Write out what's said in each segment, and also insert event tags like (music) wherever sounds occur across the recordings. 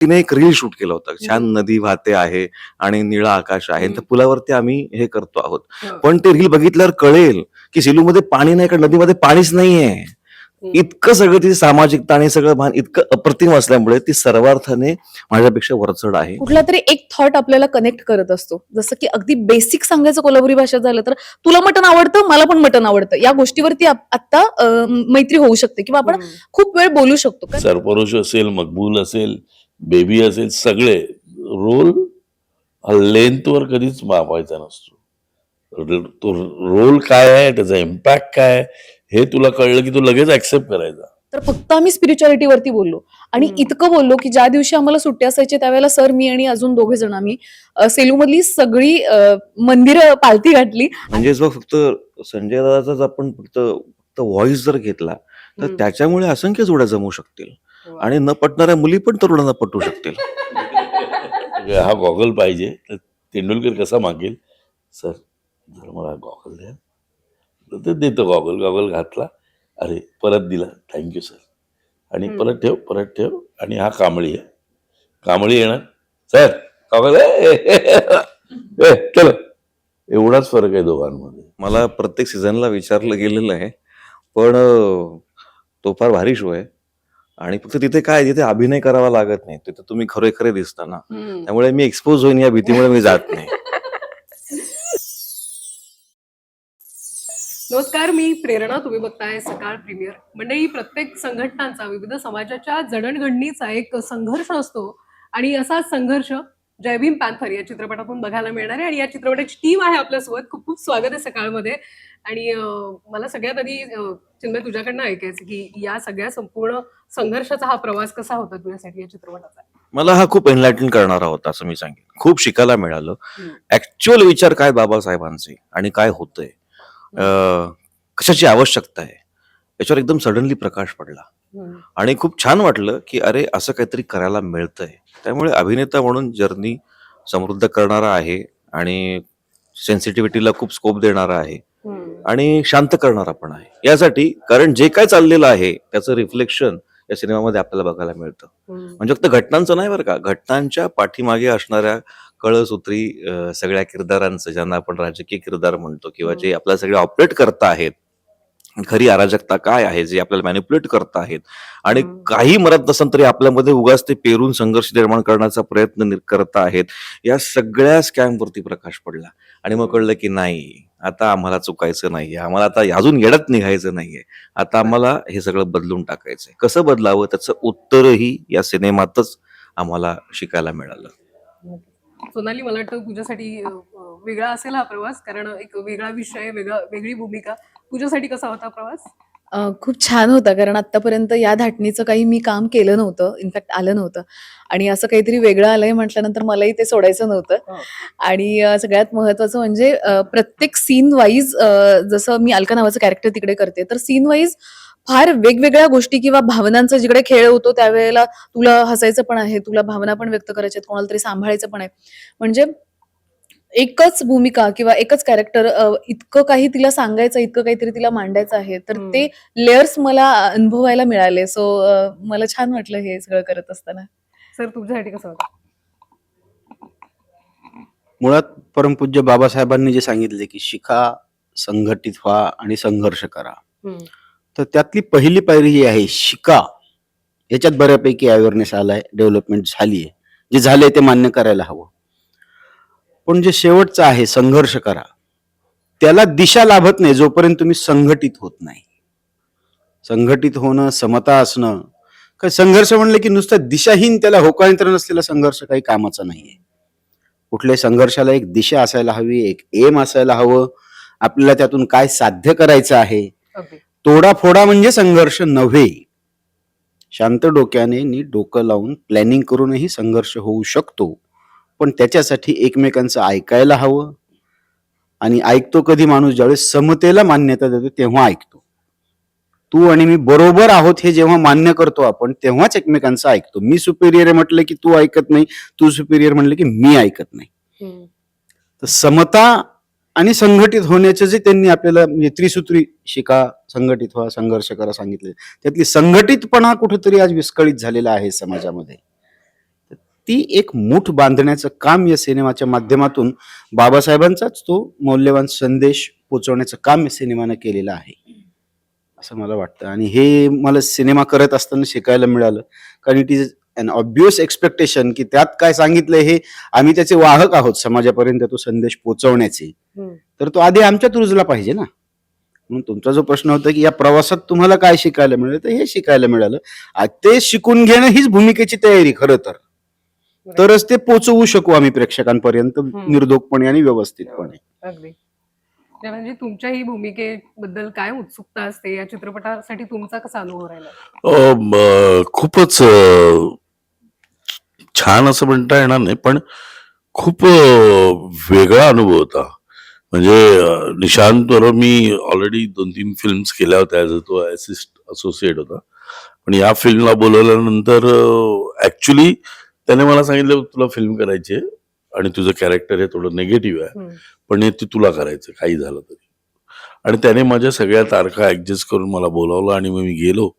तिने एक reel shoot केलं होतं. छान नदी वाहते आहे आणि निळा आकाश आहे. त्या पुलावरती आम्ही हे करतो आहोत. हो. पण ते रील बघितल्यावर कळेल की सेलूमध्ये पाणी नाही का नदीमध्ये पाणीच नाहीये. इतकं सगळं तिची सामाजिकता आणि सगळं भान इतकं अप्रतिम असल्यामुळे ती सर्वार्थाने माझ्यापेक्षा वरचढ आहे. कुठला तरी एक थॉट आपल्याला कनेक्ट करत असतो. जसं की अगदी बेसिक सांगायचं कोल्हापुरी भाषेत झालं तर तुला मटण आवडतं मला पण मटण आवडतं. या गोष्टीवरती आता मैत्री होऊ शकते किंवा आपण. खूप वेळ बोलू शकतो. का सरपरुष असेल मकबूल असेल बेबी असेल सगळे रोल हा लेंथवर कधीच मापायचा नसतो तो रोल काय आहे त्याचा इम्पॅक्ट काय आहे हे तुला कळलं की तू लगेच ऍक्सेप्ट करायचा तर फक्त आम्ही स्पिरिच्युअलिटी वरती बोललो आणि. इतकं बोललो की ज्या दिवशी आम्हाला सुट्टी असायची त्यावेळेला सर मी आणि अजून दोघे जण आम्ही सेलूमधली सगळी मंदिर पालथी घातली म्हणजे जो फक्त संजय दादाचाच आपण फक्त फक्त व्हॉइस जर घेतला तर. त्याच्यामुळे असंख्य जोड्या जमू शकतील. आणि न पटणाऱ्या मुली पण तरुणांना पटू शकतील. हा गॉगल पाहिजे. तर तेंडुलकर कसा मागेल? सर जर मला गॉगल द्या. तर ते देतो गॉगल. गॉगल घातला. अरे परत दिला. थँक्यू सर आणि. परत ठेव परत ठेव. आणि हा कांबळी आहे. कांबळी येणार. Sir goggle. चलो. एवढाच फरक आहे दोघांमध्ये. मला प्रत्येक सीझनला विचारलं गेलेलं आहे. पण तो फार भारी शो आहे. आणि फक्त तिथे काय तिथे अभिनय करावा लागत नाही. तिथे तुम्ही खरे खरे दिसता ना. त्यामुळे मी एक्सपोज होईन या भीतीमुळे मी जात नाही. (laughs) नमस्कार मी प्रेरणा. तुम्ही बघताय सकाळ प्रीमियर. मंडळी प्रत्येक संघटनांचा विविध समाजाच्या जडणघडणीचा एक संघर्ष असतो. आणि असा संघर्ष जय भीम पॅन्थर या चित्रपटातून बघायला मिळणार आहे. आणि या चित्रपटाची टीम आहे आपल्यासोबत. खूप खूप स्वागत आहे सकाळमध्ये. आणि मला सगळ्यात आधी चिन्मय तुझ्याकडनं ऐकायचं की या सगळ्या संपूर्ण संघर्षाचा हा प्रवास कसा होता तुझ्यासाठी या चित्रपटाचा? मला हा खूप एनलायटन करणारा होता असं मी सांगेन. खूप शिकायला मिळालं. ऍक्च्युअल विचार काय बाबासाहेबांचे आणि काय होतंय? कशाची आवश्यकता आहे? याच्यावर एकदम सडनली प्रकाश पडला. आणि खूप छान वाटलं की अरे असं काहीतरी करायला मिळतंय. त्यामुळे अभिनेता म्हणून जर्नी समृद्ध करणारा आहे आणि सेन्सिटिव्हिटीला खूप स्कोप देणारा आहे. आणि शांत करणारा पण आहे. यासाठी कारण जे काय चाललेलं आहे त्याचं रिफ्लेक्शन या सिनेमामध्ये आपल्याला बघायला मिळतं. म्हणजे फक्त घटनांचं नाही बरं का घटनांच्या पाठीमागे असणाऱ्या कळसूत्री सगळ्या किरदारांचं ज्यांना आपण राजकीय किरदार म्हणतो किंवा जे आपल्याला सगळे ऑपरेट करता आहेत खरी अराजकता काय आहे जे आपल्याला मॅनिप्युलेट करत आहेत? आणि. काही मरत नसेल तरी आपल्यामध्ये उगाच ते पेरून संघर्ष निर्माण करण्याचा प्रयत्न करत आहेत. या सगळ्या स्कॅम वरती प्रकाश पडला. आणि मग कळलं की नाही आता आम्हाला चुकायचं नाहीये. आम्हाला आता अजून येडत निघायचं नाहीये. आता आम्हाला हे सगळं बदलून टाकायचंय. कसं बदलावं? त्याचं उत्तरही या सिनेमातच आम्हाला शिकायला मिळालं. सोनाली मला वाटतं तुझ्यासाठी वेगळा असेल हा प्रवास कारण एक वेगळा विषय वेगळा वेगळी भूमिका. तुझ्यासाठी कसा होता प्रवास? खूप छान होता कारण आतापर्यंत या धाटणीचं काही मी काम केलं नव्हतं इनफॅक्ट आलं नव्हतं. आणि असं काहीतरी वेगळं आलंय म्हटल्यानंतर मलाही ते सोडायचं नव्हतं. आणि सगळ्यात महत्वाचं म्हणजे प्रत्येक सीन वाईज जसं मी अलका नावाचं कॅरेक्टर तिकडे करते तर सीन वाईज फार वेगवेगळ्या गोष्टी किंवा भावनांचा जिकडे खेळ होतो त्यावेळेला तुला हसायचं पण आहे तुला भावना पण व्यक्त करायच्या आहेत, कोणाला तरी सांभाळायचं पण आहे. म्हणजे एकच भूमिका किंवा एकच कॅरेक्टर इतकं काही तिला सांगायचं इतकं काहीतरी तिला मांडायचं आहे तर. ते लेयर्स मला अनुभवायला मिळाले. सो मला छान वाटलं हे सगळं करत असताना. सर तुझ्यासाठी कसं होतं? मुळात परमपूज्य बाबासाहेबांनी जे सांगितले की शिका संघटित व्हा आणि संघर्ष करा. तर त्यातली पहिली पायरी जी आहे शिका. याच्यात बऱ्यापैकी अवेअरनेस आलाय डेव्हलपमेंट झाली आहे जे झाले ते मान्य करायला हवं. पण जे शेवटचं आहे संघर्ष करा. त्याला दिशा लाभत नाही जोपर्यंत तुम्ही संघटित होत नाही. संघटित होणं समता असणं. काय संघर्ष म्हणलं की नुसतं दिशाहीन त्याला होकायंत्र नसलेला संघर्ष काही कामाचा नाहीये. कुठल्याही संघर्षाला एक दिशा असायला हवी एक एम असायला हवं. आपल्याला त्यातून काय साध्य करायचं आहे? तोडाफोडा म्हणजे संघर्ष नव्हे. शांत डोक्याने नीट डोकं लावून प्लॅनिंग करूनही संघर्ष होऊ शकतो. पण त्याच्यासाठी एकमेकांचं ऐकायला हवं. आणि ऐकतो कधी माणूस ज्यावेळेस समतेला मान्यता देतो तेव्हा ऐकतो. तू आणि मी बरोबर आहोत हे जेव्हा मान्य करतो आपण तेव्हाच एकमेकांचं ऐकतो. मी सुपेरियर आहे म्हटलं की तू ऐकत नाही तू सुपेरियर म्हटलं की मी ऐकत नाही. तर समता आणि संघटित होण्याचे जे त्यांनी आपल्याला म्हणजे त्रिसूत्री शिका संघटित व्हा संघर्ष करा सांगितले. त्यातली संघटितपणा कुठेतरी आज विस्कळीत झालेला आहे समाजामध्ये. ती एक मूठ बांधण्याचं काम या सिनेमाच्या माध्यमातून बाबासाहेबांचाच तो मौल्यवान संदेश पोचवण्याचं काम या सिनेमानं केलेलं आहे. असं मला वाटतं. आणि हे मला सिनेमा करत असताना शिकायला मिळालं. कारण it is an obvious expectation की त्यात काय सांगितलंय हे आम्ही त्याचे वाहक आहोत समाजापर्यंत तो संदेश पोहोचवण्याचे. तर तो आधी आमच्यात रुजला पाहिजे ना. म्हणून तुमचा जो प्रश्न होता की या प्रवासात तुम्हाला काय शिकायला मिळालं तर हे शिकायला मिळालं. ते शिकून घेणं हीच भूमिकेची तयारी खरं तर. तरच ते पोचवू शकू आम्ही प्रेक्षकांपर्यंत निर्धोकपणे आणि व्यवस्थितपणे. म्हणजे तुमच्या ही भूमिकेबद्दल काय उत्सुकता असते या चित्रपटासाठी तुमचा कसा अनुभव राहिला? खूपच छान असं म्हणता येणार नाही पण खूप अ, वेगळा अनुभव होता. म्हणजे अ, निशांत बरोबर मी ऑलरेडी दोन तीन फिल्म्स केल्या होत्या ॲज तो असिस्ट असोसिएट होता. पण या फिल्मला बोलवल्यानंतर ऍक्च्युली त्याने मला सांगितलं तुला फिल्म करायची आहे आणि तुझं कॅरेक्टर हे थोडं निगेटिव्ह आहे. पण हे ते तुला करायचं काही झालं तरी. आणि त्याने माझ्या सगळ्या तारखा ऍडजस्ट करून मला बोलावलं आणि मग मी गेलो.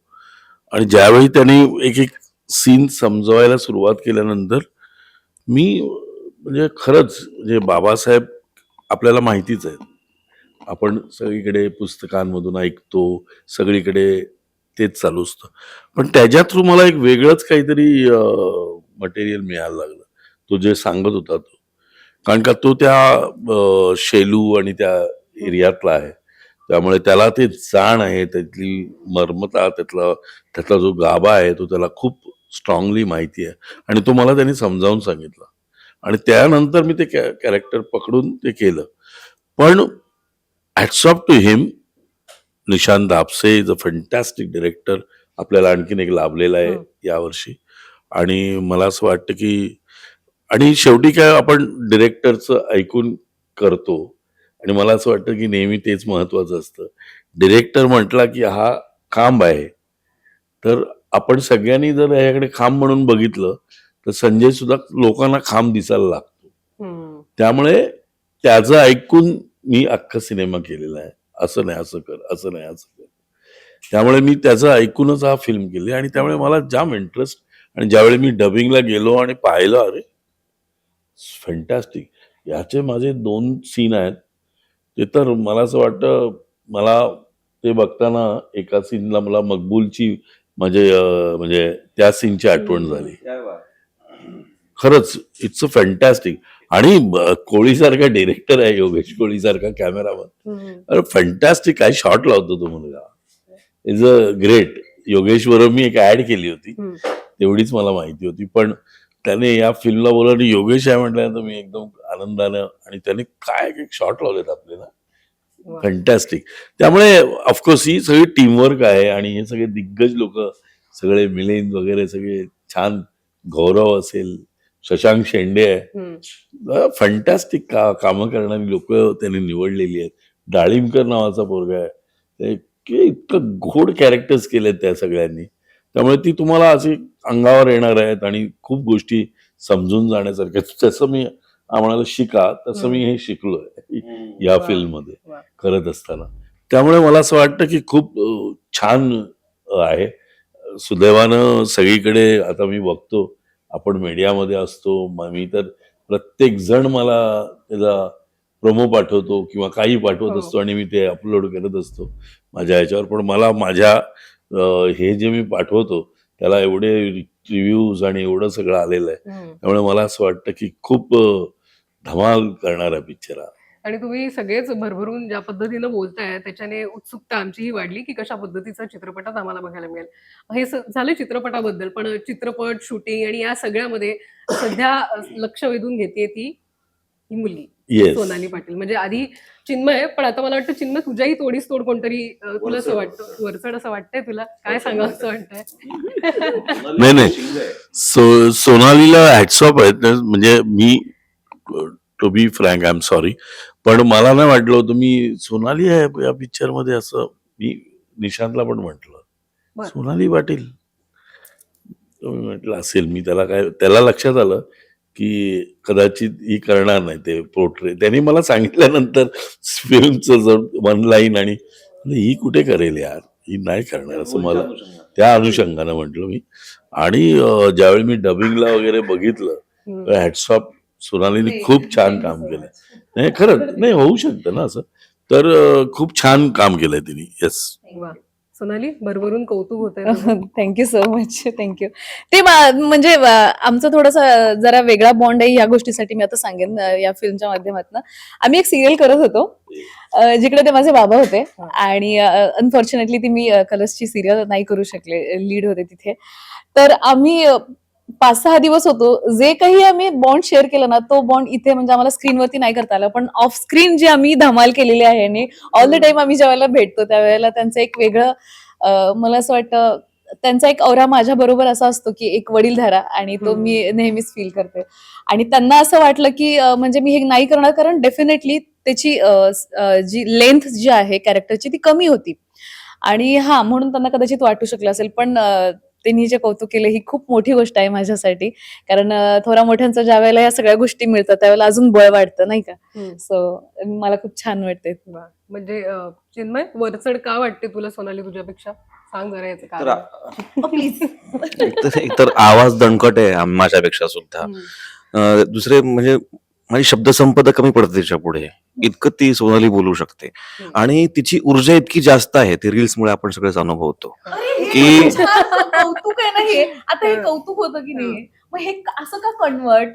आणि ज्यावेळी त्याने एक एक सीन समजवायला सुरुवात केल्यानंतर मी म्हणजे खरंच म्हणजे बाबासाहेब आपल्याला माहितीच आहेत. आपण सगळीकडे पुस्तकांमधून ऐकतो सगळीकडे तेच चालू असतं. पण त्याच्या थ्रू मला एक वेगळंच काहीतरी मटेरियल मिळायला लागलं. तो जे सांगत होता तो. कारण का तो त्या शेलू आणि त्या एरियातला आहे. त्यामुळे त्याला ते जाण आहे त्यातली मर्मता त्यातला त्यातला जो गाभा आहे तो त्याला खूप स्ट्रॉंगली माहिती आहे. आणि तो मला त्यांनी समजावून सांगितलं. आणि त्यानंतर मी ते कॅरेक्टर पकडून ते केलं. पण ऑफ टू हिम निशांत आपसे इज अ फंटॅस्टिक डिरेक्टर आपल्याला आणखीन एक लाभलेला आहे. यावर्षी. आणि मला असं वाटतं की आणि शेवटी काय आपण डिरेक्टरचं ऐकून करतो. आणि मला असं वाटतं की नेहमी तेच महत्वाचं असतं. डिरेक्टर म्हटला की हा खांब आहे. तर आपण सगळ्यांनी जर याकडे खांब म्हणून बघितलं तर संजय सुद्धा लोकांना खांब दिसायला लागतो. त्यामुळे त्याचं ऐकून मी अख्खा सिनेमा केलेला आहे. असं नाही असं कर असं नाही असं कर. त्यामुळे मी त्याचं ऐकूनच हा फिल्म केली आणि त्यामुळे मला जाम इंटरेस्ट आणि ज्यावेळी मी डबिंगला गेलो आणि पाहिलं अरे फॅन्टॅस्टिक याचे माझे दोन सीन आहेत. ते तर मला असं वाटतं मला ते बघताना एका सीनला मला मकबूलची म्हणजे म्हणजे त्या सीनची आठवण झाली. खरंच इट्स अ फॅन्टॅस्टिक. आणि कोळीसारखा डिरेक्टर आहे योगेश कोळीसारखा कॅमेरामन. अरे फॅन्टॅस्टिक काय शॉट लावतो तो मुलगा. Is a great. योगेश बरोबर मी एक ऍड केली होती. तेवढीच मला माहिती होती. पण त्याने या फिल्मला बोलवलं आणि योगेश आहे म्हटल्यानंतर मी एकदम आनंदानं आणि त्याने काय एक शॉट लावलेत आपल्याला वा. फॅन्टॅस्टिक त्यामुळे ऑफकोर्स ही सगळी टीमवर्क आहे आणि हे सगळे दिग्गज लोक सगळे मिलिंद वगैरे सगळे छान गौरव असेल. शशांक शेंडे आहे. फंटॅस्टिक का कामं करणारी लोक त्यांनी निवडलेली आहेत. डाळिंबकर नावाचा पोरगा आहे. ते इतके- गोड कॅरेक्टर्स केलेत त्या सगळ्यांनी. त्यामुळे ती तुम्हाला अशी अंगावर येणार आहेत आणि खूप गोष्टी समजून जाण्यासारख्या जसं मी आम्हाला शिका तसं मी हे शिकलोय या. फिल्ममध्ये. करत असताना त्यामुळे मला असं वाटतं की खूप छान आहे सुदैवानं सगळीकडे आता मी बघतो आपण मीडियामध्ये असतो म- मी तर प्रत्येक जण मला त्याचा प्रोमो पाठवतो किंवा काही पाठवत हो. असतो आणि मी ते अपलोड करत असतो माझ्या ह्याच्यावर पण मला माझ्या हे जे मी पाठवतो त्याला एवढे रिव्ह्यूज आणि एवढं सगळं आलेलं आहे. त्यामुळे मला असं वाटतं की खूप धमाल करणारा पिक्चर हा. आणि तुम्ही सगळेच भरभरून ज्या पद्धतीनं बोलताय त्याच्याने उत्सुकता आमचीही वाढली की कशा पद्धतीचा चित्रपटात आम्हाला बघायला मिळेल. हे झालं चित्रपटाबद्दल पण चित्रपट शूटिंग आणि या सगळ्यामध्ये सध्या लक्ष वेधून घेते ती ही मुलगी येस सोनाली पाटील. म्हणजे आधी चिन्मय पण आता मला वाटतं चिन्मय तुझ्याही तोडीस तोड कोणतरी तुला असं वाटतं वरचड असं वाटतंय तुला? काय सांगावं असं वाटतंय. नाही नाही. सो सोनालीला आहेत म्हणजे मी to be frank I am sorry पण मला नाही वाटलं होतं मी सोनाली आहे या पिक्चरमध्ये असं मी निशांतला पण म्हटलं. सोनाली पाटील. तो मी म्हटलं असेल मी त्याला काय त्याला लक्षात आलं की कदाचित ही करणार नाही ते पोर्ट्रे त्यांनी मला सांगितल्यानंतर फिल्मचं जर वन लाईन आणि ही कुठे करेल यार? ही नाही करणार. असं मला त्या अनुषंगानं म्हटलं मी. आणि ज्यावेळी मी डबिंगला वगैरे बघितलं हम्म. सोनालीने खूप छान काम so केलं much. नाही खरं नाही होऊ शकतं ना असं. तर खूप छान काम केलंय तिने. येस सोनाली भरभरून कौतुक होत थँक्यू सो मच थँक्यू ते मा- म्हणजे आमचं थोडासा जरा वेगळा बॉन्ड आहे या गोष्टीसाठी मी आता सांगेन या फिल्मच्या माध्यमातून. आम्ही एक सिरियल करत होतो. जिकडे ते माझे बाबा होते. आणि अनफॉर्च्युनेटली ती मी कलर्सची सिरियल नाही करू शकले लीड होते तिथे. तर आम्ही पाच सहा दिवस होतो. जे काही आम्ही बॉन्ड शेअर केलं ना तो बॉन्ड इथे म्हणजे आम्हाला स्क्रीनवरती नाही करता आला. पण ऑफ स्क्रीन जी आम्ही धमाल केलेली आहे आणि ऑल द टाइम आम्ही ज्यावेळेला भेटतो त्यावेळेला त्यांचं एक वेगळं मला असं वाटतं त्यांचा एक औरा माझ्या बरोबर असा असतो की एक वडीलधारा आणि तो. मी नेहमीच फील करते. आणि त्यांना असं वाटलं की म्हणजे मी हे नाही करणार कारण डेफिनेटली त्याची जी लेंथ जी आहे कॅरेक्टरची ती कमी होती. आणि हा म्हणून त्यांना कदाचित वाटू शकलं असेल. पण त्यांनी जे कौतुक केलं ही खूप मोठी गोष्ट आहे माझ्यासाठी. कारण थोरा मोठ्यांचं ज्या वेळेला या सगळ्या गोष्टी मिळतात त्यावेळेला अजून बळ वाटतं नाही का? सो मला खूप छान वाटते. म्हणजे चिन्मय वरचढ का वाटते तुला सोनाली तुझ्यापेक्षा? सांग जरा याचं (laughs) तर आवाज दणकट आहे माझ्यापेक्षा सुद्धा. दुसरे म्हणजे माझी शब्दसंपदा कमी पडते तिच्या पुढे. इतकं ती सोनाली बोलू शकते. आणि तिची ऊर्जा इतकी जास्त आहे ती रील्स मुळे आपण सगळेच अनुभवतो की कौतुक आहे ना हे? आता हे कौतुक होतं की नाही? मग हे असं का कन्वर्ट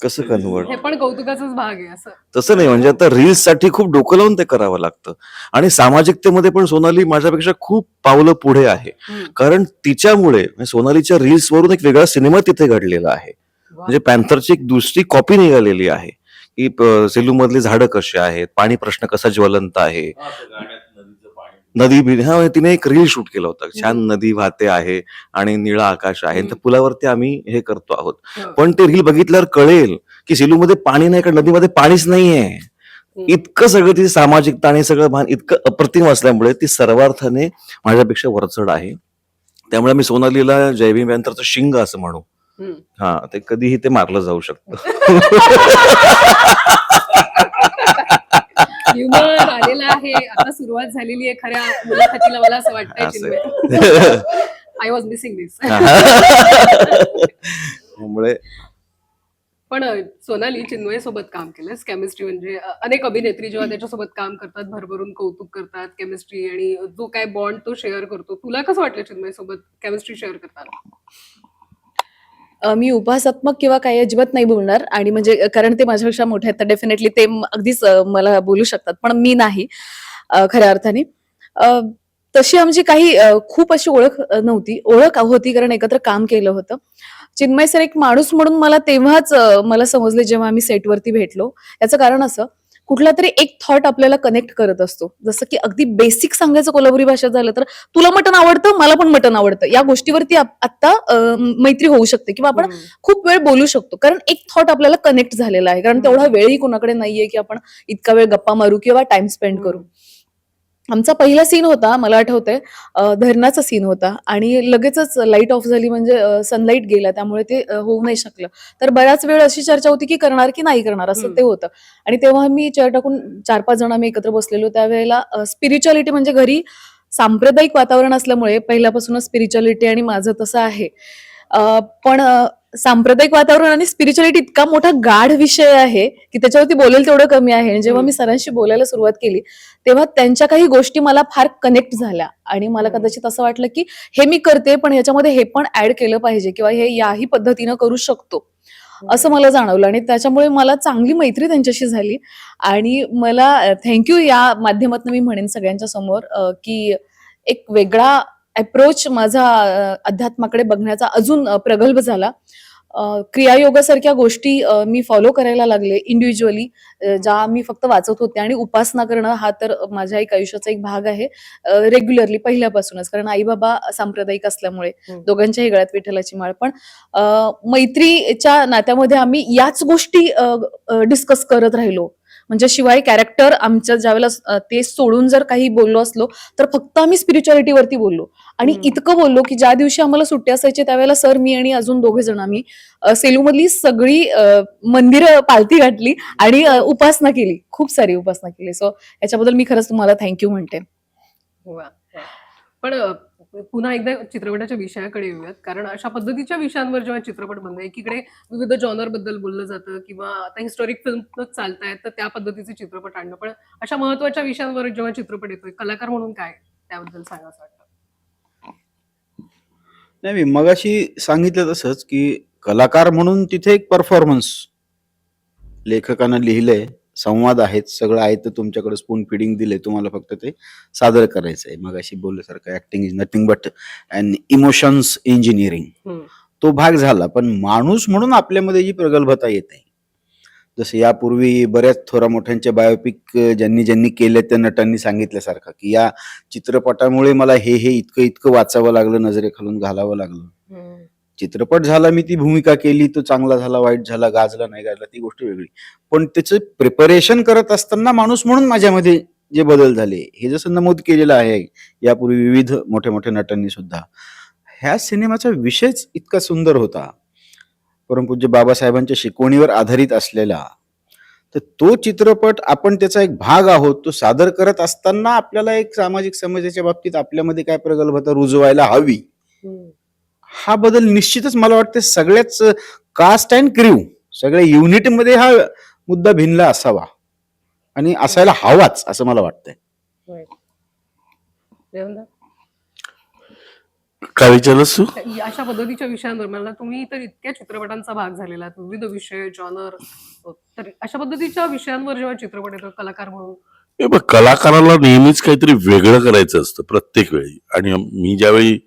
कसं कन्वर्ट हे पण कौतुकाचाच भाग आहे असं. तसं नाही म्हणजे आता रील्ससाठी खूप डोकं लावून ते करावं लागतं. आणि सामाजिकतेमध्ये पण सोनाली माझ्यापेक्षा खूप पावलं पुढे आहे. कारण तिच्यामुळे म्हणजे सोनालीच्या रील्स वरून एक वेगळा सिनेमा तिथे घडलेला आहे. म्हणजे पॅन्थरची एक दुसरी कॉपी निघालेली आहे. की सेलू मधली झाडं कशी आहेत पाणी प्रश्न कसा ज्वलंत आहे. नदी हा म्हणजे तिने एक रील शूट केलं होतं. छान नदी वाहते आहे आणि निळं आकाश आहे. त्या पुलावरती आम्ही हे करतो आहोत. हो. पण ते रील बघितल्यावर कळेल की सेलू मध्ये पाणी नाही कारण नदीमध्ये पाणीच नाहीये. इतकं सगळं तिची सामाजिकता आणि सगळं भान इतकं अप्रतिम असल्यामुळे ती सर्वार्थाने माझ्यापेक्षा वरचढ आहे. त्यामुळे मी सोनालीला जयभीम यंत्राचं शिंग असं म्हणू. हा ते कधीही ते मारलं जाऊ शकतं. आहे. आता सुरुवात झालेली आहे खऱ्या मुलाखतीला मला असं वाटतंय आय वॉज मिसिंग दिस त्यामुळे पण सोनाली चिन्मय सोबत काम केलंस. केमिस्ट्री म्हणजे अनेक अभिनेत्री जेव्हा त्याच्यासोबत काम करतात भरभरून कौतुक करतात केमिस्ट्री आणि जो काय बॉन्ड तो शेअर करतो. तुला कसं वाटलं चिन्मय सोबत केमिस्ट्री शेअर करताना? मी उपहासात्मक किंवा काही अजिबात नाही बोलणार आणि म्हणजे कारण ते माझ्यापेक्षा मोठे आहेत तर डेफिनेटली ते अगदीच मला बोलू शकतात. पण मी नाही खऱ्या अर्थाने. तशी आमची काही खूप अशी ओळख नव्हती. ओळख होती कारण एकत्र काम केलं होतं. चिन्मय सर एक माणूस म्हणून मला तेव्हाच मला समजले जेव्हा आम्ही सेटवरती भेटलो. याचं कारण असं कुठला तरी एक थॉट आपल्याला कनेक्ट करत असतो. जसं की अगदी बेसिक सांगायचं कोल्हापुरी भाषेत झालं तर तुला मटण आवडतं मला पण मटण आवडतं. या गोष्टीवरती आता मैत्री होऊ शकते किंवा आपण हम्म. खूप वेळ बोलू शकतो. कारण एक थॉट आपल्याला कनेक्ट झालेला आहे. कारण तेवढा वेळही कोणाकडे नाहीये की आपण इतका वेळ गप्पा मारू किंवा टाइम स्पेंड करू. आमचा पहिला सीन होता मला आठवतंय धरणाचा सीन होता आणि लगेचच लाइट ऑफ झाली म्हणजे सनलाईट गेला त्यामुळे ते होऊ नाही शकलं. तर बराच वेळ अशी चर्चा होती की करणार की नाही करणार असं. ते होतं. आणि तेव्हा मी चेअर टाकून चार पाच जण आम्ही एकत्र बसलेलो. त्यावेळेला स्पिरिच्युअलिटी म्हणजे घरी सांप्रदायिक वातावरण असल्यामुळे पहिल्यापासूनच स्पिरिच्युअलिटी आणि माझं तसं आहे. पण सांप्रदायिक वातावरण आणि स्पिरिच्युअलिटी इतका मोठा गाढ विषय आहे की त्याच्यावरती बोलेल तेवढं कमी आहे. आणि जेव्हा. मी सरांशी बोलायला सुरुवात केली तेव्हा त्यांच्या काही गोष्टी मला फार कनेक्ट झाल्या. आणि मला. कदाचित असं वाटलं की हे मी करते पण याच्यामध्ये हे पण ऍड केलं पाहिजे किंवा हे याही पद्धतीनं करू शकतो असं मला जाणवलं. आणि त्याच्यामुळे मला चांगली मैत्री त्यांच्याशी झाली. आणि मला थँक्यू या माध्यमातून मी म्हणेन सगळ्यांच्या समोर की एक वेगळा अप्रोच माझा अध्यात्माकडे बघण्याचा अजून प्रगल्भ झाला. क्रियायोगासारख्या गोष्टी मी फॉलो करायला लागले इंडिव्हिज्युअली ज्या मी फक्त वाचत होते आणि उपासना करणं हा तर माझ्या एक आयुष्याचा एक भाग आहे रेग्युलरली पहिल्यापासूनच. कारण आई बाबा सांप्रदायिक असल्यामुळे. दोघांच्याही गळ्यात विठ्ठलाची माळ. पण मैत्रीच्या नात्यामध्ये आम्ही याच गोष्टी डिस्कस करत राहिलो. म्हणजे शिवाय कॅरेक्टर आमच्या ज्यावेळेला ते सोडून जर काही बोललो असलो तर फक्त आम्ही spirituality वरती बोललो आणि. इतकं बोललो की ज्या दिवशी आम्हाला सुट्टी असायची त्यावेळेला सर मी आणि अजून दोघे जण आम्ही सेलूमधली सगळी मंदिरं पालथी घातली आणि उपासना केली खूप सारी उपासना केली सो याच्याबद्दल मी खरंच तुम्हाला थँक्यू म्हणते. पण पुन्हा एकदा चित्रपटाच्या विषयाकडे येऊयात. कारण अशा पद्धतीच्या विषयांवर जेव्हा चित्रपट बनतो एकीकडे विविध जॉनरबद्दल बोललं जातं किंवा आता हिस्टॉरिक फिल्म चालत आहेत तर त्या पद्धतीचे चित्रपट आणणं. पण अशा महत्त्वाच्या विषयांवर जेव्हा चित्रपट येतोय कलाकार म्हणून काय त्याबद्दल सांगा असं वाटतं? नाही मगाशी सांगितलं तसंच की कलाकार म्हणून तिथे एक परफॉर्मन्स लेखकानं लिहिलंय. संवाद आहेत सगळं आहे तर तुमच्याकडे स्पून फिडिंग दिले तुम्हाला फक्त ते सादर करायचं आहे मगाशी बोलल्यासारखं acting is nothing but and emotions engineering. तो भाग झाला पण माणूस म्हणून आपल्यामध्ये जी प्रगल्भता येते. जसं यापूर्वी बऱ्याच थोरा मोठ्यांच्या बायोपिक ज्यांनी ज्यांनी केले त्या नटांनी सांगितल्यासारखं की या चित्रपटामुळे मला हे हे इतकं इतकं वाचावं लागलं नजरेखालून घालावं लागलं. चित्रपट झाला मी ती भूमिका केली तो चांगला झाला वाईट झाला गाजला नाही गाजला ती गोष्ट वेगळी. पण त्याचं प्रिपरेशन करत असताना माणूस म्हणून माझ्यामध्ये जे बदल झाले हे जसं नमूद केलेलं आहे यापूर्वी विविध मोठ्या मोठ्या नटांनी सुद्धा ह्या सिनेमाचा विषयच इतका सुंदर होता. परमपूज्य बाबासाहेबांच्या शिकवणीवर आधारित असलेला तर तो चित्रपट आपण त्याचा एक भाग आहोत तो सादर करत असताना आपल्याला एक सामाजिक समस्येच्या बाबतीत आपल्यामध्ये काय प्रगल्भता रुजवायला हवी? हा बदल निश्चितच मला वाटतं सगळ्याच कास्ट अँड क्रिव सगळ्या युनिटमध्ये हा मुद्दा भिनला असावा. आणि असायला हवाच असं मला वाटतंय? काय विचारलंस तू अशा पद्धतीच्या विषयांवर मला तुम्ही तर इतक्या चित्रपटांचा भाग झालेला आहे, विविध विषय जॉनर तर अशा पद्धतीच्या विषयांवर जेव्हा चित्रपट येतो कलाकार म्हणून? हे बघ कलाकाराला नेहमीच काहीतरी वेगळं करायचं असतं प्रत्येक वेळी. आणि मी ज्यावेळी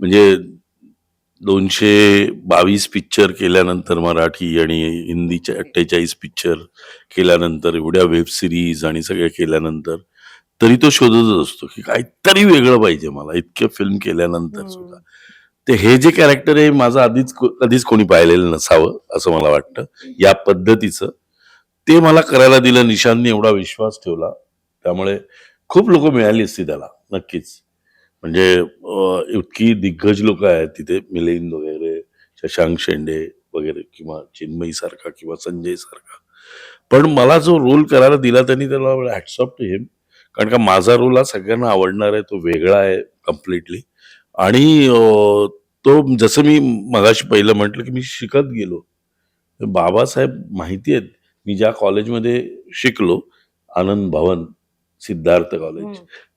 म्हणजे दोनशे बावीस पिक्चर केल्यानंतर मराठी आणि हिंदीचे अठ्ठेचाळीस पिक्चर केल्यानंतर एवढ्या वेब सिरीज आणि सगळ्या केल्यानंतर तरी तो शोधतच असतो की काहीतरी वेगळं पाहिजे मला. इतके फिल्म केल्यानंतर हम्म. सुद्धा. ते हे जे कॅरेक्टर आहे माझं आधीच कधीच कोणी पाहिलेलं नसावं असं मला वाटतं. या पद्धतीचं. ते मला करायला दिलं निशांतनी एवढा विश्वास ठेवला. त्यामुळे खूप लोक मिळाली असती त्याला नक्कीच. म्हणजे इतकी दिग्गज लोक आहेत तिथे मिलिंद वगैरे शशांक शेंडे वगैरे किंवा चिन्मयी सारखा किंवा संजय सारखा. पण मला जो रोल करायला दिला त्यांनी त्याला हॅट्सअप टू हिम. कारण का माझा रोल हा सगळ्यांना आवडणार आहे तो वेगळा आहे कम्प्लिटली. आणि तो जसं मी मगाशी पहिलं म्हटलं की मी शिकत गेलो. बाबासाहेब माहिती आहेत मी ज्या कॉलेजमध्ये शिकलो आनंद भवन सिद्धार्थ कॉलेज.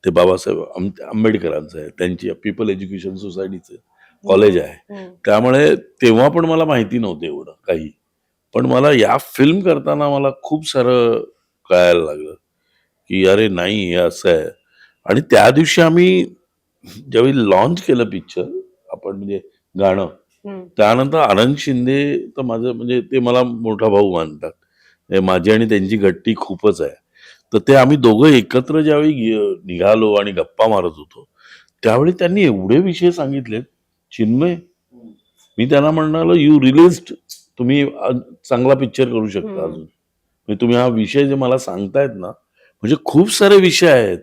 ते बाबासाहेब आंब- आंबेडकरांचं आहे. त्यांची पीपल एज्युकेशन सोसायटीचं कॉलेज आहे. त्यामुळे तेव्हा पण मला माहिती नव्हतं एवढं काही. पण मला या फिल्म करताना मला खूप सारं कळायला लागलं की अरे नाही हे असं आहे. आणि त्या दिवशी आम्ही ज्यावेळी लॉन्च केलं पिक्चर आपण म्हणजे गाणं. त्यानंतर आनंद शिंदे तर माझं म्हणजे ते मला मोठा भाऊ मानतात. हे माझी आणि त्यांची गट्टी खूपच आहे. तर ते आम्ही दोघं एकत्र ज्यावेळी निघालो आणि गप्पा मारत होतो त्यावेळी त्यांनी एवढे विषय सांगितलेत चिन्मय मी त्यांना म्हणालो यू रिलीज्ड तुम्ही चांगला पिक्चर करू शकता. अजून म्हणजे तुम्ही हा विषय जे मला सांगतायत ना म्हणजे खूप सारे विषय आहेत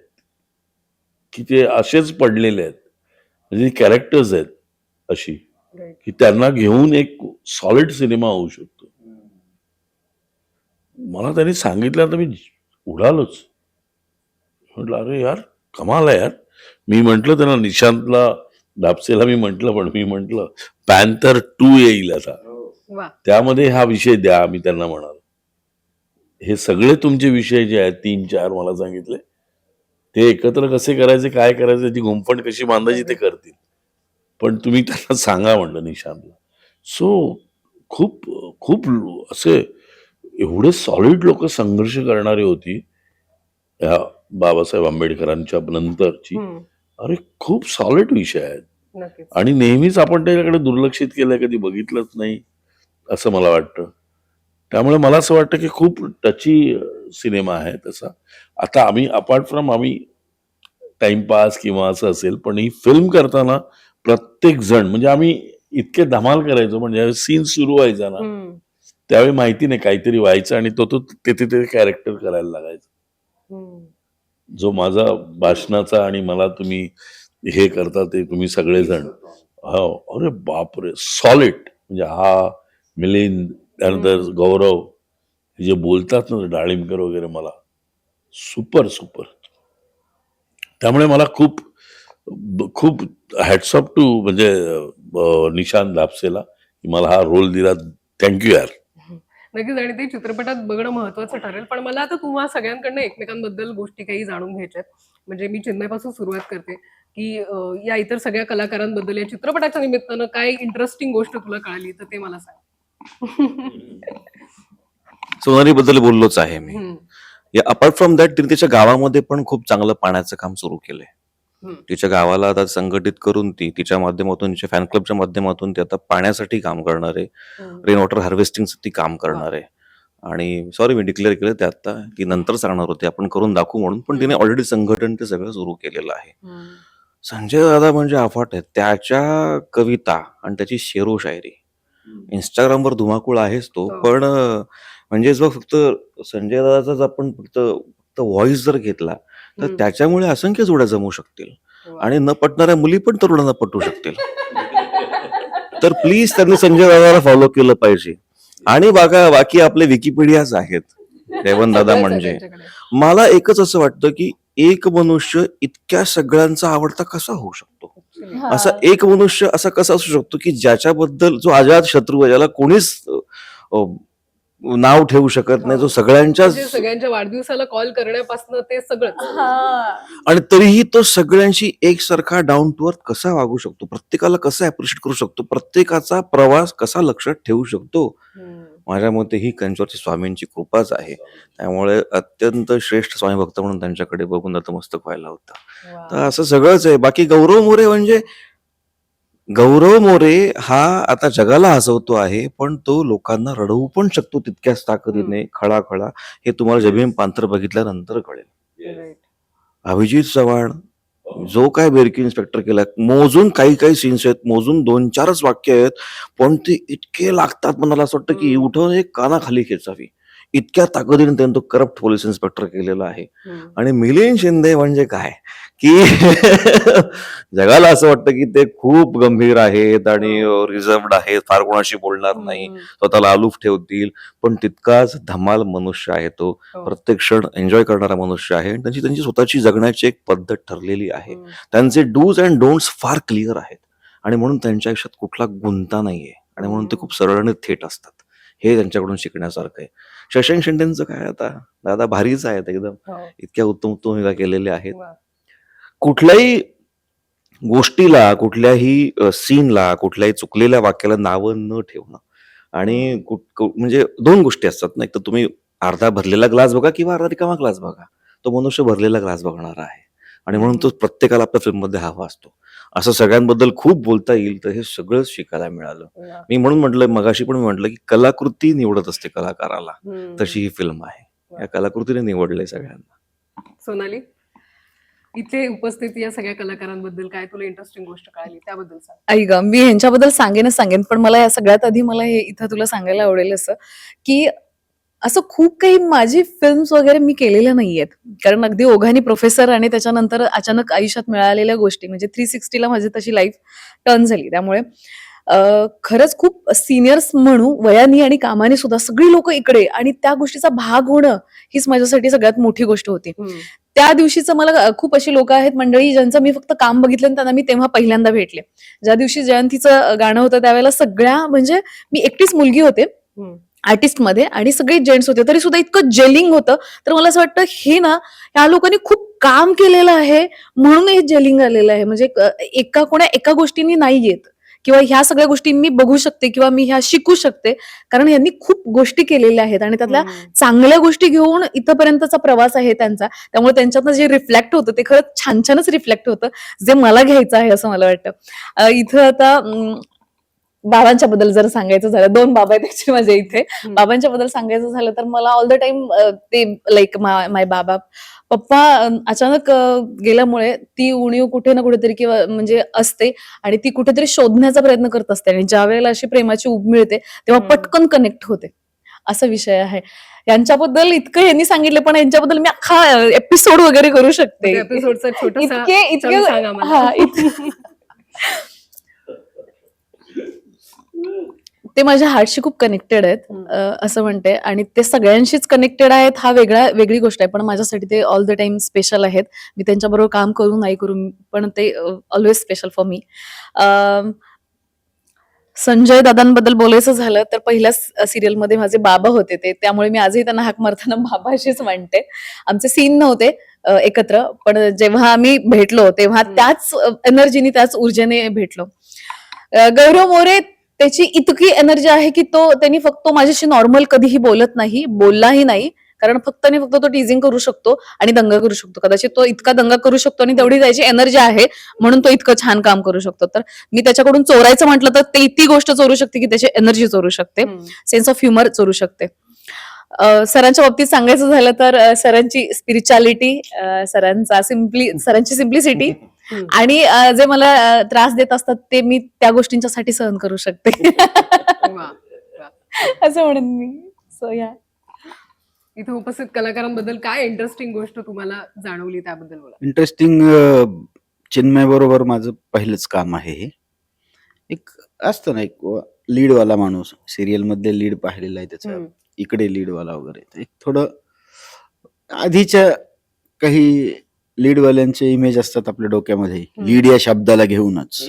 की ते असेच पडलेले आहेत म्हणजे कॅरेक्टर्स आहेत अशी. की त्यांना घेऊन एक सॉलिड सिनेमा होऊ शकतो मला त्यांनी सांगितलं तर मी उडालोच. म्हटलं अरे यार कमाल आहे यार. मी म्हंटल त्यांना निशांतला दापसेला मी म्हंटल पण मी म्हंटल पॅन्थर टू येईल आता. वा. त्यामध्ये हा विषय द्या मी त्यांना म्हणालो. हे सगळे तुमचे विषय जे आहेत तीन चार मला सांगितले ते एकत्र कसे करायचे काय करायचे त्याची गुंफण कशी बांधायची ते करतील. पण तुम्ही त्यांना सांगा म्हणलं निशांतला. सो खूप खूप असे एवढे सॉलिड लोक संघर्ष करणारी होती या बाबासाहेब आंबेडकरांच्या नंतरची. अरे खूप सॉलिड विषय आहेत. आणि नेहमीच आपण त्याच्याकडे दुर्लक्षित केलंय कधी बघितलंच नाही असं मला वाटतं. त्यामुळे मला असं वाटतं की खूप टची सिनेमा आहे तसा. आता आम्ही अपार्ट फ्रॉम आम्ही टाइमपास किंवा असं असेल पण ही फिल्म करताना प्रत्येक जण म्हणजे आम्ही इतके धमाल करायचो म्हणजे सीन सुरू व्हायचा ना. त्यावेळी माहिती नाही काहीतरी व्हायचं आणि तो तो तिथे ते कॅरेक्टर करायला लागायचं. जो माझा भाषणाचा आणि मला तुम्ही हे करता ते तुम्ही सगळेजण. हो अरे बापरे सॉलिड म्हणजे हा मिलिंद त्यानंतर गौरव जे बोलतात ना डाळिंबकर वगैरे मला सुपर सुपर त्यामुळे मला खूप खूप हॅट्स ऑफ टू म्हणजे निशांत लापसेला की मला हा रोल दिला. थँक्यू यार. नक्कीच. आणि ते चित्रपटात बघणं महत्वाचं ठरेल. पण मला आता तुम्हा सगळ्यांकडनं एकमेकांबद्दल गोष्टी काही जाणून घ्यायच्यात म्हणजे मी चिन्मयपासून सुरुवात करते की या इतर सगळ्या कलाकारांबद्दल या चित्रपटाच्या निमित्तानं काय इंटरेस्टिंग गोष्ट तुला कळाली तर ते मला सांग. सोनाली बद्दल बोललोच आहे मी. अपार्ट फ्रॉम दॅट तिने तिच्या गावामध्ये पण खूप चांगलं पाण्याचं काम सुरू केलंय. तिच्या गावाला आता संघटित करून ती तिच्या माध्यमातून तिच्या फॅन क्लबच्या माध्यमातून ती आता पाण्यासाठी काम करणार आहे. रेन वॉटर हार्वेस्टिंगचं ती काम करणार आहे. आणि सॉरी मी डिक्लेअर केलं ते आता की नंतर सांगणार होते आपण करून दाखवू म्हणून पण तिने ऑलरेडी संघटन ते सगळं सुरू केलेलं आहे. संजय दादा म्हणजे अफाट आहे त्याच्या कविता आणि त्याची शेरो शायरी. इंस्टाग्रामवर धुमाकूळ आहेच तो हो. पण म्हणजे जो फक्त संजय दादाचाच आपण फक्त फक्त व्हॉइस जर घेतला तर. त्याच्यामुळे असंख्य जोड्या जमू शकतील. आणि न पटणाऱ्या मुली पण तरुणांना पटू शकतील तर प्लीज त्यांनी संजय दादाला फॉलो केलं पाहिजे आणि बघा बाकी आपले विकिपीडियाच आहेत रेवण दादा म्हणजे. मला एकच असं वाटतं की एक मनुष्य इतक्या सगळ्यांचा आवडता कसा होऊ शकतो. असा एक मनुष्य असा कसा असू शकतो की ज्याच्याबद्दल जो अजात शत्रू आहे ज्याला कोणीच नाव ठेवू शकत नाही जो हो. सगळ्यांच्याच म्हणजे सगळ्यांच्या वाढदिवसाला कॉल करण्यापासून ते सगळंच हा. आणि तरीही तो सगळ्यांशी एकसारखा डाऊन टू अर्थ कसा वागू शकतो प्रत्येकाला कसं अप्रिशिएट करू शकतो प्रत्येकाचा प्रवास कसा लक्षात ठेवू शकतो. माझ्या मते ही कंचवरची स्वामींची कृपाच आहे त्यामुळे अत्यंत श्रेष्ठ स्वामी भक्त म्हणून त्यांच्याकडे बघून नतमस्तक व्हायला होतं. तर असं सगळंच आहे बाकी गौरव मोरे म्हणजे गौरव मोरे हा आता जगाला हसवतो आहे पण तो लोकांना रडवू पण शकतो तितक्याच ताकदीने खळा खळा हे तुम्हाला जमीन पांथर बघितल्यानंतर कळेल. अभिजित चव्हाण जो काय बेरकी इन्स्पेक्टर केला मोजून काही काही सीन्स आहेत मोजून दोन चारच वाक्य आहेत पण ते इतके लागतात मला असं वाटतं की. उठवून एक कानाखाली खेचावी इतक्या ताकदीने त्यांनी तो करप्ट पोलीस इन्स्पेक्टर केलेला आहे. आणि मिलिंद शिंदे म्हणजे काय? की (laughs) जगाला असं वाटतं की ते खूप गंभीर आहेत आणि रिझर्वड आहेत फार कोणाशी बोलणार नाही. हम्म. स्वतःला अलूफ ठेवतील. पण तितकाच धमाल मनुष्य आहे तो. हो. प्रत्येक क्षण एन्जॉय करणारा मनुष्य आहे. आणि त्यांची त्यांची स्वतःची जगण्याची एक पद्धत ठरलेली आहे. त्यांचे डूज अँड डोंट्स फार क्लिअर आहेत. आणि म्हणून त्यांच्या आयुष्यात कुठला गुंता नाहीये. आणि म्हणून ते खूप सरळ आणि थेट असतात. हे त्यांच्याकडून शिकण्यासारखं आहे. शशांक शिंदेचं काय आता? दादा भारीच आहेत एकदम. हो. इतक्या उत्तम उत्तम भूमिका केलेल्या आहेत. कुठल्याही गोष्टीला कुठल्याही सीनला कुठल्याही चुकलेल्या वाक्याला नावं न ठेवणं. आणि कु- म्हणजे दोन गोष्टी असतात ना एक तर तुम्ही अर्धा भरलेला ग्लास बघा किंवा अर्धा रिकामा ग्लास बघा. तो मनुष्य भरलेला ग्लास बघणार आहे. आणि म्हणून तो प्रत्येकाला आपल्या फिल्ममध्ये हवा असतो. असं सगळ्यांबद्दल खूप बोलता येईल तर हे सगळंच शिकायला मिळालं. मी म्हणून म्हटलं मगाशी पण मी म्हटलं की कलाकृती निवडत असते कलाकाराला. तशी ही फिल्म आहे. या कलाकृतीने निवडलंय सगळ्यांना. सोनाली इथे उपस्थित या सगळ्या कलाकारांबद्दल काय तुला इंटरेस्टिंग गोष्ट कळाली त्याबद्दल सांग. ऐक मी ह्यांच्याबद्दल सांगेनच सांगेन पण मला या सगळ्यात आधी मला हे इथं तुला सांगायला आवडेल असं की असं खूप काही माझी फिल्म्स वगैरे मी केलेल्या नाहीयेत. कारण अगदी ओघानी प्रोफेसर आणि त्याच्यानंतर अचानक आयुष्यात मिळालेल्या गोष्टी म्हणजे थ्री सिक्स्टीला माझी तशी लाईफ टर्न झाली. त्यामुळे खरंच खूप सिनियर्स म्हणू वयानी आणि कामाने सुद्धा सगळी लोक इकडे आणि त्या गोष्टीचा भाग होणं हीच माझ्यासाठी सगळ्यात मोठी गोष्ट होती. त्या दिवशीचं मला खूप अशी लोक आहेत मंडळी ज्यांचं मी फक्त काम बघितलं आणि त्यांना मी तेव्हा पहिल्यांदा भेटले. ज्या दिवशी जयंतीचं गाणं होतं त्यावेळेला सगळ्या म्हणजे मी एकटीच मुलगी होते. हम्म. आर्टिस्टमध्ये आणि सगळे जेंट्स होते तरी सुद्धा इतकं जेलिंग होतं. तर मला असं वाटतं हे ना या लोकांनी खूप काम केलेलं आहे म्हणून हे जेलिंग आलेलं आहे. म्हणजे एका कोणा एका गोष्टींनी नाही येत. किंवा ह्या सगळ्या गोष्टी मी बघू शकते किंवा मी ह्या शिकू शकते. कारण यांनी खूप गोष्टी केलेल्या आहेत आणि त्यातल्या. चांगल्या गोष्टी घेऊन इथपर्यंतचा प्रवास आहे त्यांचा. त्यामुळे त्यांच्यातनं जे रिफ्लेक्ट होतं ते खरंच छान छानच रिफ्लेक्ट होतं जे मला घ्यायचं आहे असं मला वाटतं. इथं आता बाबांच्या बद्दल जर सांगायचं झालं दोन बाबा आहेत actually माझ्या इथे. बाबांच्या बद्दल सांगायचं झालं तर मला ऑल द टाइम ते लाईक माय बाबा पप्पा अचानक गेल्यामुळे ती उणीव कुठे ना कुठेतरी किंवा म्हणजे असते आणि ती कुठेतरी शोधण्याचा प्रयत्न करत असते आणि ज्या वेळेला अशी प्रेमाची उब मिळते तेव्हा. पटकन कनेक्ट होते असा विषय आहे यांच्याबद्दल इतकं यांनी सांगितलं पण यांच्याबद्दल मी अख्खा एपिसोड वगैरे करू शकते एपिसोडचा छोटासा इतके इतके. हा (laughs) ते माझ्या हार्टशी खूप कनेक्टेड आहेत. असं म्हणते. आणि ते सगळ्यांशीच कनेक्टेड आहेत हा वेगळा वेगळी गोष्ट आहे. पण माझ्यासाठी ते ऑल द टाइम स्पेशल आहेत. मी त्यांच्याबरोबर काम करू नाही करू पण ते always special for me Sanjay दादांबद्दल बोलायचं झालं तर पहिल्याच सिरियलमध्ये माझे बाबा होते ते. त्यामुळे मी आजही त्यांना हाक मारताना (laughs) बाबा अशीच म्हणते. आमचे सीन नव्हते एकत्र. पण जेव्हा आम्ही भेटलो तेव्हा. त्याच एनर्जीने त्याच ऊर्जेने भेटलो. गौरव मोरे त्याची इतकी एनर्जी आहे की तो त्यांनी फक्त तो माझ्याशी नॉर्मल कधीही बोलत नाही बोललाही नाही कारण फक्त आणि फक्त तो टीजिंग करू शकतो आणि दंगा करू शकतो कदाचित तो इतका दंगा करू शकतो आणि तेवढी त्याची एनर्जी आहे म्हणून तो इतकं छान काम करू शकतो तर मी त्याच्याकडून चोरायचं म्हटलं तर ते ती गोष्ट चोरू शकते की त्याची एनर्जी चोरू शकते. सेन्स ऑफ ह्युमर चोरू शकते सरांच्या बाबतीत सांगायचं झालं तर सरांची स्पिरिच्युअलिटी सरांचा सिम्पली सरांची सिम्प्लिसिटी. आणि जे मला त्रास देत असतात ते मी त्या गोष्टींच्यासाठी सहन करू शकते. (laughs) असं म्हणेन मी. सो या इथे उपस्थित कलाकारांबद्दल काय इंटरेस्टिंग गोष्ट तुम्हाला जाणवली त्याबद्दल बोला. इंटरेस्टिंग चिन्मय बरोबर माझं पहिलंच काम आहे हे. एक असतं ना एक लीड वाला माणूस सिरियल मधले लीड पाहिलेला आहे त्याचा. इकडे लीड वाला वगैरे. एक थोडं आधीच्या काही लीड वाल्यांचे इमेज असतात आपल्या डोक्यामध्ये. लीड या शब्दाला घेऊनच.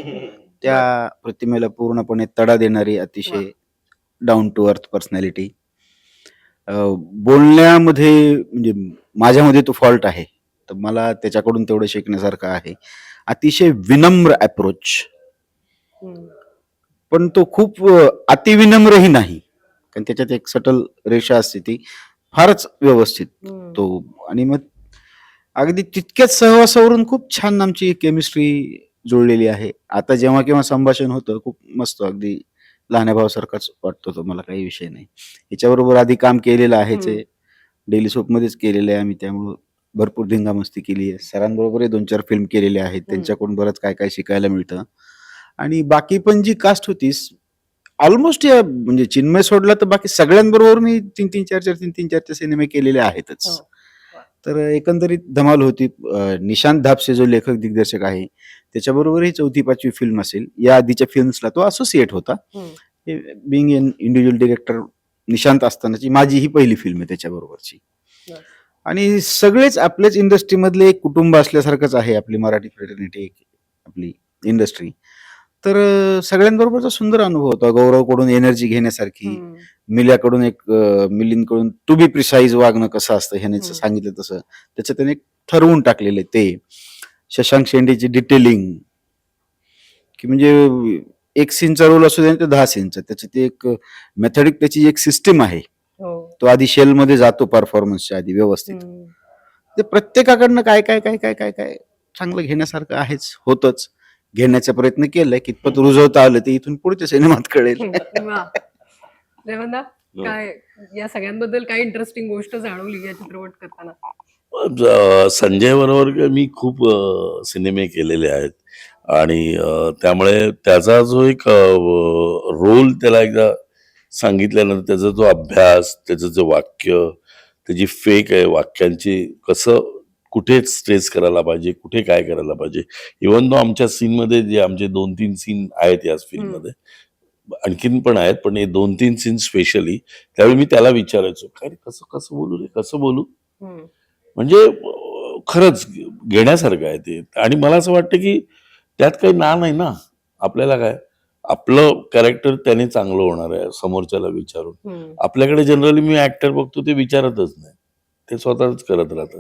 त्या प्रतिमेला पूर्णपणे तडा देणारी अतिशय डाऊन टू अर्थ पर्सनॅलिटी बोलण्यामध्ये म्हणजे माझ्यामध्ये तो फॉल्ट आहे. तर मला त्याच्याकडून तेवढं शिकण्यासारखं आहे. अतिशय विनम्र अप्रोच. पण तो खूप अतिविनम्रही नाही. कारण त्याच्यात एक सटल रेषा असते ती. फारच व्यवस्थित. तो. आणि मग अगदी तितक्याच सहवासावरून खूप छान आमची केमिस्ट्री जुळलेली आहे. आता जेव्हा केव्हा संभाषण होतं खूप मस्त अगदी लहान्या भावासारखाच वाटतो तो मला काही विषय नाही. याच्याबरोबर आधी काम केलेलं आहेच हम्म. डेली सोप मध्येच केलेलं आहे आम्ही त्यामुळं भरपूर धिंगामस्ती केली आहे. सरांबरोबरही दोन चार फिल्म केलेले आहेत त्यांच्याकडून बरंच काय काय शिकायला मिळतं. आणि बाकी पण जी कास्ट होती ऑलमोस्ट या म्हणजे चिन्मय सोडला तर बाकी सगळ्यांबरोबर मी तीन तीन चार चार तीन तीन चार चार सिनेमे केलेले आहेतच. हो. तर एकंदरीत धमाल होती. निशांत धापसे जो लेखक दिग्दर्शक आहे त्याच्याबरोबर ही चौथी पाचवी फिल्म असेल. या आधीच्या फिल्म्सला तो असोसिएट होता. Being an individual director Nishant असतानाची माझी ही पहिली फिल्म आहे त्याच्याबरोबरची. आणि सगळेच आपल्याच इंडस्ट्रीमधले एक कुटुंब असल्यासारखंच आहे आपली मराठी फ्रेटर्निटी आपली इंडस्ट्री तर अं, सगळ्यांबरोबरचा सुंदर अनुभव होता गौरवकडून एनर्जी घेण्यासारखी. मिल्याकडून एक अं, मिलींकडून टू बी प्रिसाईज वागणं कसं असतं ह्याने. सांगितलं तसं त्याच्यात त्याने ठरवून टाकलेलं आहे ते शशांक शेंडेची डिटेलिंग की म्हणजे एक सीनचा रोल असू दे आणि ते दहा सीनचा त्याची ते एक मेथडिक त्याची एक सिस्टीम आहे हो. तो आधी शेल मध्ये जातो परफॉर्मन्सच्या आधी व्यवस्थित. ते प्रत्येकाकडनं काय काय काय काय काय काय चांगलं घेण्यासारखं आहेच होतच घेण्याचा प्रयत्न केलाय कितपत रुजवता आलं ते इथून पुढच्या सिनेमात कळेल (laughs) वा. रेवंदा हो. काय या सगळ्यांबद्दल काय इंटरेस्टिंग गोष्ट जाणवली या चित्रपट करताना संजय बरोबर मी खूप अ, सिनेमे केलेले आहेत आणि अ, त्यामुळे त्याचा जो एक रोल त्याला एकदा सांगितल्यानंतर त्याचा जो अभ्यास त्याचं जो वाक्य त्याची फेक आहे वाक्यांची कसं कुठे स्ट्रेस करायला पाहिजे कुठे काय करायला पाहिजे. इवन तो आमच्या सीनमध्ये जे आमचे दोन तीन सीन आहेत याच फिल्ममध्ये आणखीन पण आहेत पण हे दोन तीन सीन स्पेशली त्यावेळी मी त्याला विचारायचो काय कसं कसं बोलू रे कसं बोलू. म्हणजे खरंच घेण्यासारखं आहे ते. आणि मला असं वाटतं की त्यात काही ना नाही ना. आपल्याला काय आपलं कॅरेक्टर त्याने चांगलं होणार आहे समोरच्याला विचारून. आपल्याकडे जनरली मी ऍक्टर बघतो ते विचारतच नाही. ते स्वतःच करत राहतात.